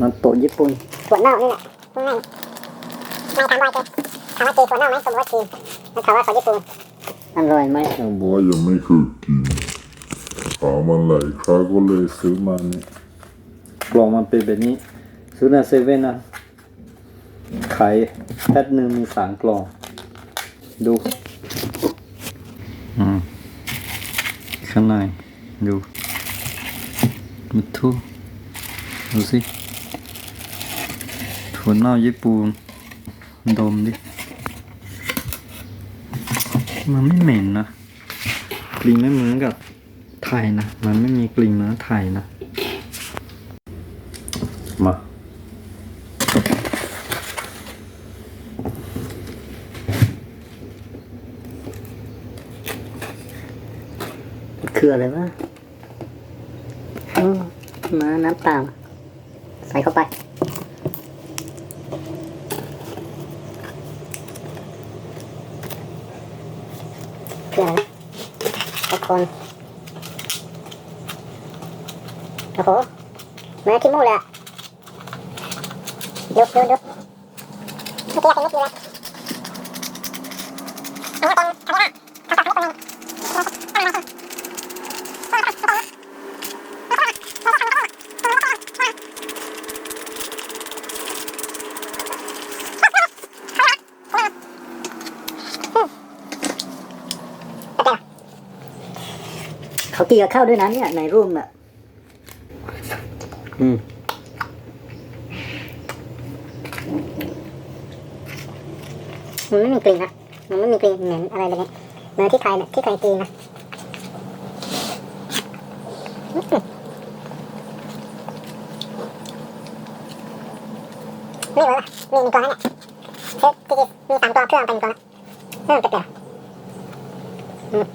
นัตโตะญี่ปุ่นถั่วเน่านี่แหละพูดง่ายไม่ถามว่าจะถามว่าจีถั่วเน่าไหมสมมติว่าจีแล้วถามว่าของญี่ปุ่นอร่อยไหมเขาบอกว่ายังไม่เคยกินถามมาหลายครั้งก็เลยซื้อมาเนี่ยกล่องมันเป็นแบบนี้ ซื้อในเซเว่นนะขายแพ็คหนึ่งมีสามกล่อง ดู อืม ข้างในดูมิทุดูสิ ถั่วเน่าญี่ปุ่นดมดิ มันไม่เหม็นนะกลิ่นไม่เหมือนกับไทยนะ มันไม่มีกลิ่นเหมือนไทยนะ มาคืออะไรวะอืมมาน้ำเปล่า ใส่เข้าไป คืออะไรนะทุกคนโอ้โหมาที่มูกเลยอะยกยกยกเมื่อกี้เป็นเมื่อกี้เลยอันนี้เป็นอะไรนะคำตอบนี้เป็น เขาเกี่ยวข้าวด้วยนะเนี่ยในรูมอะอืมมันไม่มีกลิ่นนะมันไม่มีกลิ่นเหม็นอะไรเลยเนี่ยเหมือนที่ไทยเนี่ยที่ไทยกินนะอืมไม่เหรอมีหนึ่งตัวนั่นแหละซื้อจริงๆมีสามตัวเครื่องเป็นตัวละเริ่มเปรี้ยวๆอืม